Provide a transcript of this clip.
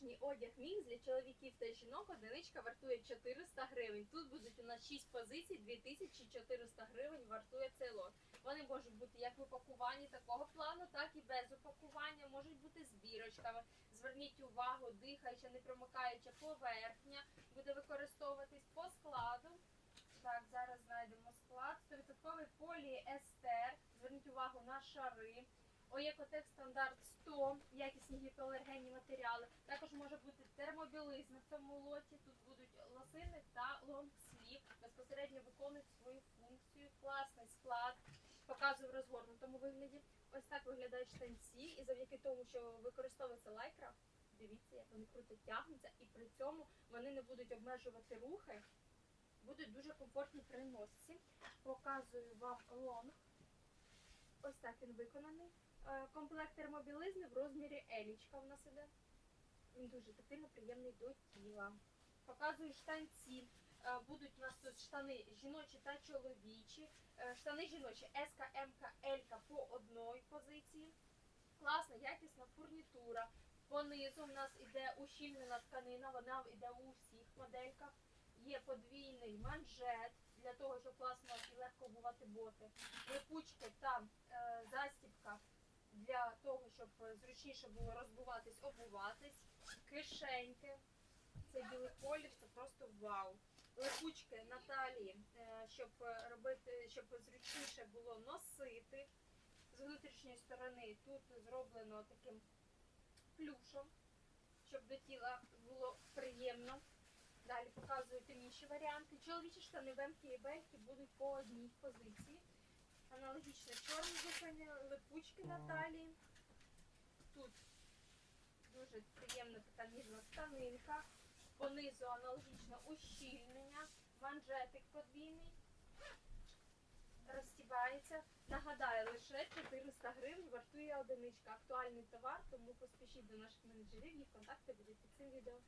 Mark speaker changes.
Speaker 1: нижній одяг мікс для чоловіків та жінок одиничка вартує 400 гривень. Тут будуть у нас 6 позицій, 2400 гривень вартує цей лот. Вони можуть бути як в упакуванні такого плану, так і без упакування, можуть бути з бірочками. Зверніть увагу, дихаюча, не промикаюча поверхня буде використовуватись по складу. Так, зараз знайдемо склад. 100% поліестер. Зверніть увагу на шари. Оєкотек стандарт 100, якісні гіпоалергенні матеріали. Також може бути термобілизна в цьому лоті. Тут будуть лосини та лонгслів. Безпосередньо виконують свою функцію. Класний склад. Показую в розгорнутому вигляді. Ось так виглядають штанці. І завдяки тому, що використовується лайкра, дивіться, як вони круто тягнуться, і при цьому вони не будуть обмежувати рухи, будуть дуже комфортні при носці. Показую вам лонг. Ось так він виконаний. Е, Комплект термобілизни в розмірі елічка в нас іде. Він дуже тактильно приємний до тіла. Показую штанці. Е, Будуть у нас тут штани жіночі та чоловічі. Е, Штани жіночі СК, МК, ЛК по одній позиції. Класна, якісна фурнітура. Понизу в нас іде ущільнена тканина, вона йде у всіх модельках. Є подвійний манжет для того, щоб класно і легко обувати боти. Липучки та е, застібка для того, щоб е, зручніше було розбуватись, обуватись. Кишеньки. Це білий колір, це просто вау. Липучки на талії, е, щоб е, робити, щоб зручніше було носити. З внутрішньої сторони тут зроблено таким плюшом, щоб до тіла було приємно. Далі показую темніші варіанти. Чоловічі штани вемки і бельки будуть по одній позиції. Аналогічно чорні зупини, липучки на талії. Тут дуже приємна така ніжна тканинка. Понизу аналогічно ущільнення, манжетик подвійний. Розстібається. Нагадаю, лише 400 гривень вартує одиничка. Актуальний товар, тому поспішіть до наших менеджерів, їх контакти будуть під цим відео.